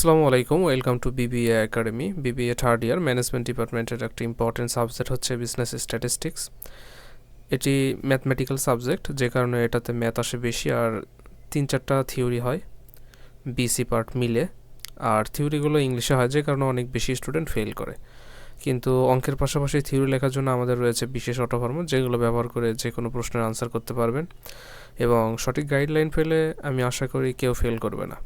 আসসালামু আলাইকুম welcome to BBA academy BBA third year management ডিপার্টমেন্টের একটা ইম্পর্টেন্ট সাবজেক্ট হচ্ছে বিজনেস স্ট্যাটিস্টিক্স এটি ম্যাথমেটিক্যাল সাবজেক্ট যে কারণে এটাতে ম্যাথ আসে বেশি আর তিন চারটা থিওরি হয় বিসি পার্ট মিলে আর থিওরিগুলো ইংলিশে হয় যে কারণে অনেক বেশি স্টুডেন্ট ফেল করে কিন্তু অঙ্কের পাশাপাশি থিওরি লেখার জন্য আমাদের রয়েছে বিশেষ অটোফর্ম যেগুলো ব্যবহার করে যে কোনো প্রশ্নের আনসার করতে পারবেন এবং সঠিক গাইডলাইন পেলে আমি আশা করি কেউ ফেল করবে না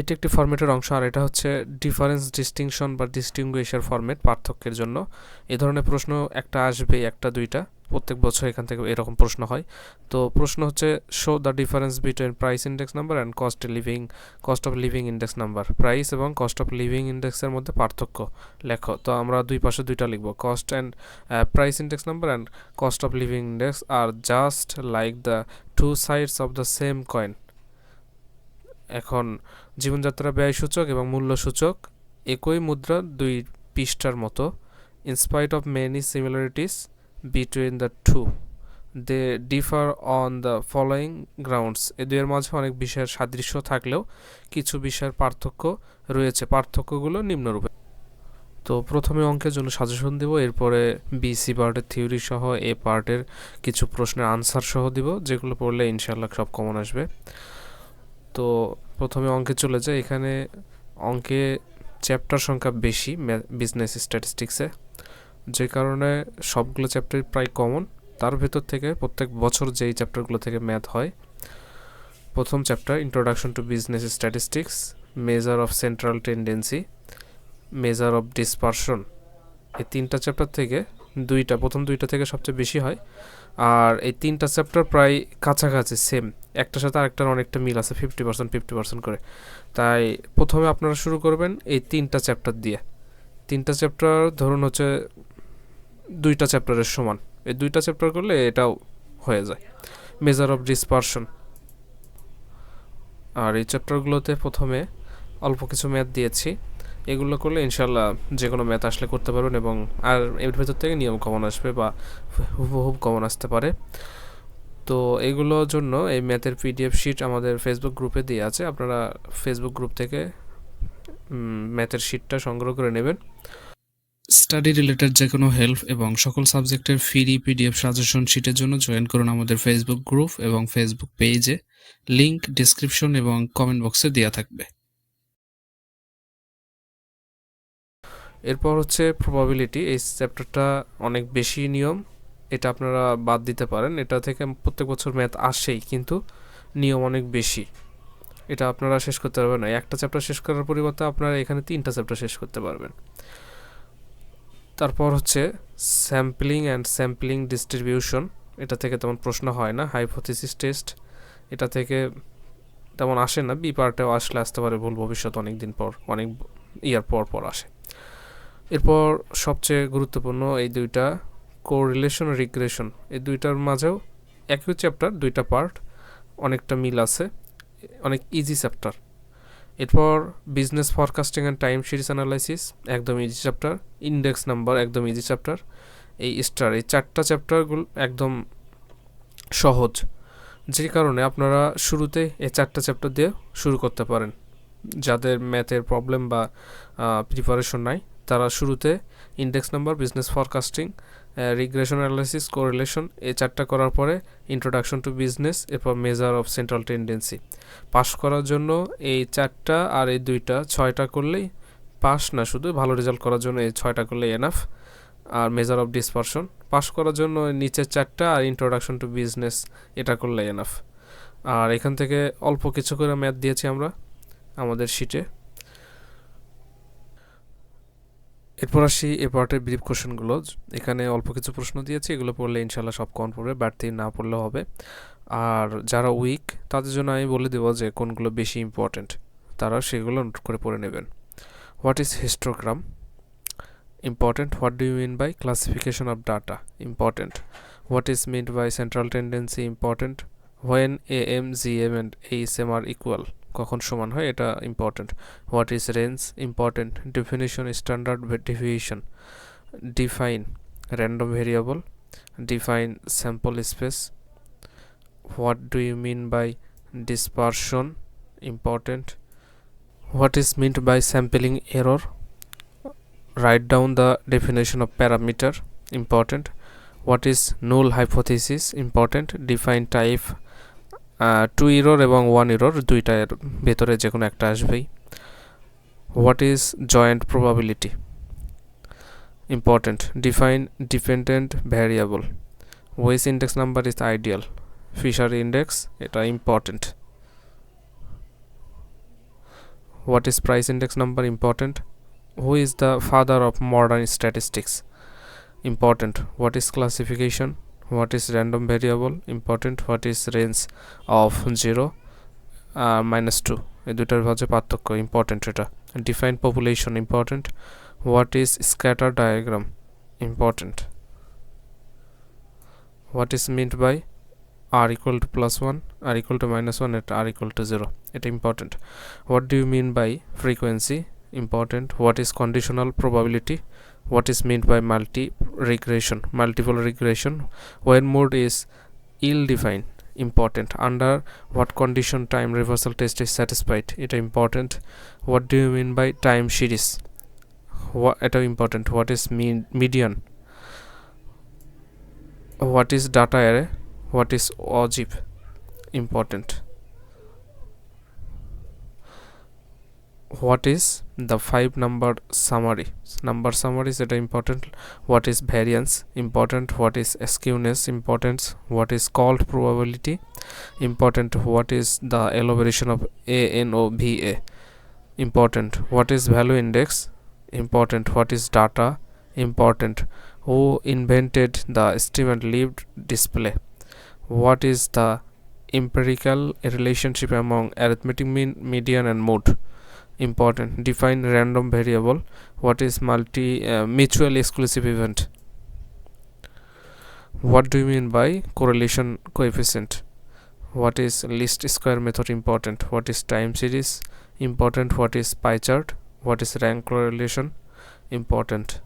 এটি একটি ফর্মেটের অংশ আর এটা হচ্ছে ডিফারেন্স ডিস্টিংশন বা ডিস্টিংগুইশার ফরমেট পার্থক্যের জন্য এ ধরনের প্রশ্ন একটা আসবে একটা দুইটা প্রত্যেক বছর এখান থেকে এরকম প্রশ্ন হয় তো প্রশ্ন হচ্ছে show the difference between price index number and cost living cost of living index number price এবং কস্ট অফ লিভিং ইন্ডেক্সের মধ্যে পার্থক্য লেখো তো আমরা দুই পাশে দুইটা লিখবো cost and price index number and cost of living index R just like the two sides of the same coin এখন জীবনযাত্রা ব্যয় সূচক এবং মূল্য সূচক একই মুদ্রা দুই পৃষ্ঠার মতো in spite of many similarities between the two they differ on the following grounds এ দুয়ের মাঝে অনেক বিষয়ের সাদৃশ্য থাকলেও কিছু বিষয়ের পার্থক্য রয়েছে পার্থক্যগুলো নিম্নরূপে তো প্রথমে অঙ্কের জন্য সাজেশন দেব এরপরে বি সি পার্টের থিওরি সহ এ পার্টের কিছু প্রশ্নের আনসার সহ দিব যেগুলো পড়লে ইনশাল্লাহ সব কমন আসবে তো প্রথমে অঙ্কে চলে যায় এখানে অঙ্কে চ্যাপ্টার সংখ্যা বেশি বিজনেস স্ট্যাটিস্টিক্সে যে কারণে সবগুলো চ্যাপ্টারই প্রায় কমন তার ভেতর থেকে প্রত্যেক বছর যেই চ্যাপ্টারগুলো থেকে ম্যাথ হয় প্রথম chapter introduction to business statistics measure of central tendency measure of dispersion এই তিনটা চ্যাপ্টার থেকে দুইটা প্রথম দুইটা থেকে সবচেয়ে বেশি হয় আর এই তিনটা চ্যাপ্টার প্রায় কাছাকাছি সেম একটার সাথে আরেকটার অনেকটা মিল আছে ফিফটি পার্সেন্ট ফিফটি পার্সেন্ট করে তাই প্রথমে আপনারা শুরু করবেন এই তিনটা চ্যাপ্টার দিয়ে তিনটা চ্যাপ্টার ধরুন হচ্ছে দুইটা চ্যাপ্টারের সমান এই দুইটা চ্যাপ্টার করলে এটাও হয়ে যায় মেজার অফ ডিসপারশন আর এই চ্যাপ্টারগুলোতে প্রথমে অল্প কিছু ম্যাথ দিয়েছি এগুলো করলে ইনশাল্লাহ যে কোনো ম্যাথ আসলে করতে পারবেন এবং আর এর ভেতর থেকে নিয়ম কমন আসবে বা হুবহুব কমন আসতে পারে তো এগুলোর জন্য এই ম্যাথের পিডিএফ শিট আমাদের ফেসবুক গ্রুপে দিয়ে আছে আপনারা ফেসবুক গ্রুপ থেকে ম্যাথের শিটটা সংগ্রহ করে নেবেন স্টাডি রিলেটেড যে কোনো হেল্প এবং সকল সাবজেক্টের ফ্রি পিডিএফ সাজেশন শিটের জন্য জয়েন করুন আমাদের ফেসবুক গ্রুপ এবং ফেসবুক পেজে লিংক ডিসক্রিপশন এবং কমেন্ট বক্সে দেওয়া থাকবে এরপর হচ্ছে প্রবাবিলিটি এই চ্যাপ্টারটা অনেক বেশি নিয়ম এটা আপনারা বাদ দিতে পারেন এটা থেকে প্রত্যেক বছর ম্যাথ আসেই কিন্তু নিয়ম অনেক বেশি এটা আপনারা শেষ করতে পারবেন না একটা চ্যাপ্টার শেষ করার পরিবর্তে আপনারা এখানে তিনটা চ্যাপ্টার শেষ করতে পারবেন তারপর হচ্ছে স্যাম্পলিং অ্যান্ড স্যাম্পলিং ডিস্ট্রিবিউশন এটা থেকে তেমন প্রশ্ন হয় না হাইপোথিসিস টেস্ট এটা থেকে তেমন আসে না বি পার্টেও আসলে আসতে পারে ভুল ভবিষ্যৎ অনেক দিন পর অনেক ইয়ার পর পর আসে এরপর সবচেয়ে গুরুত্বপূর্ণ এই দুইটা কোরিলেশন রিগ্রেশন এই দুইটার মাঝেও একই চ্যাপ্টার দুইটা পার্ট অনেকটা মিল আছে অনেক ইজি চ্যাপ্টার এরপর business forecasting and time series analysis একদম ইজি চ্যাপ্টার ইন্ডেক্স নাম্বার একদম ইজি চ্যাপ্টার এই স্টার এই চারটা চ্যাপ্টারগুলো একদম সহজ যে কারণে আপনারা শুরুতে এই চারটা চ্যাপ্টার দিয়ে শুরু করতে পারেন যাদের ম্যাথের প্রবলেম বা প্রিপারেশন নাই তারা শুরুতে index number business forecasting regression analysis correlation এই চারটা করার পরে ইন্ট্রোডাকশন টু বিজনেস এরপর measure of central tendency pass করার জন্য এই চারটা আর এই দুইটা ছয়টা করলেই পাস না শুধু ভালো রেজাল্ট করার জন্য এই ছয়টা করলেই এনাফ আর মেজার অফ ডিসপারশন পাস করার জন্য নিচের চারটা আর ইন্ট্রোডাকশন টু বিজনেস এটা করলেই এনাফ আর এখান থেকে অল্প কিছু করে ম্যাথ দিয়েছি আমরা আমাদের শিটে এরপর আসি এ পার্টের ব্রিফ কোশ্চেনগুলো এখানে অল্প কিছু প্রশ্ন দিয়েছি এগুলো পড়লে ইনশাল্লাহ সব কম পড়বে বাড়তি না পড়লেও হবে আর যারা উইক তাদের জন্য আমি বলে দেবো যে কোনগুলো বেশি ইম্পর্ট্যান্ট তারা সেগুলো নোট করে পড়ে নেবেন what is histogram important what do you mean by classification of data important what is meant by central tendency important when A M G M and H M are equal কখন সমান হয় এটা important what is range important definition standard deviation define random variable define sample space what do you mean by dispersion important what is meant by sampling error write down the definition of parameter important what is null hypothesis important define type two error এবং one error দুইটার ভেতরে যে কোনো একটা আসবেই what is joint probability important define dependent variable whose index number is ideal Fisher index এটা important what is price index number important who is the father of modern statistics important what is classification what is random variable important what is range of zero minus two এই দুটার হচ্ছে পার্থক্য important এটা define population important what is scatter diagram important what is meant by R equal to plus one R equal to minus one এটা R equal to zero এটা important what do you mean by frequency important what is conditional probability what is meant by multi regression multiple regression when mode is ill-defined important under what condition time reversal test is satisfied এটা important what do you mean by time series what এটা important what is mean median what is data array what is ogip important what is the 5 number summary? Number summary is important. What is variance? Important. What is skewness? Important. What is called probability? Important. What is the elaboration of ANOVA? Important. What is value index? Important. What is data? Important. Who invented the estimate lived display? What is the empirical relationship among arithmetic mean, median and mode? important define random variable what is multi uh, mutual exclusive event what do you mean by correlation coefficient what is least square method important what is time series important what is pie chart what is rank correlation important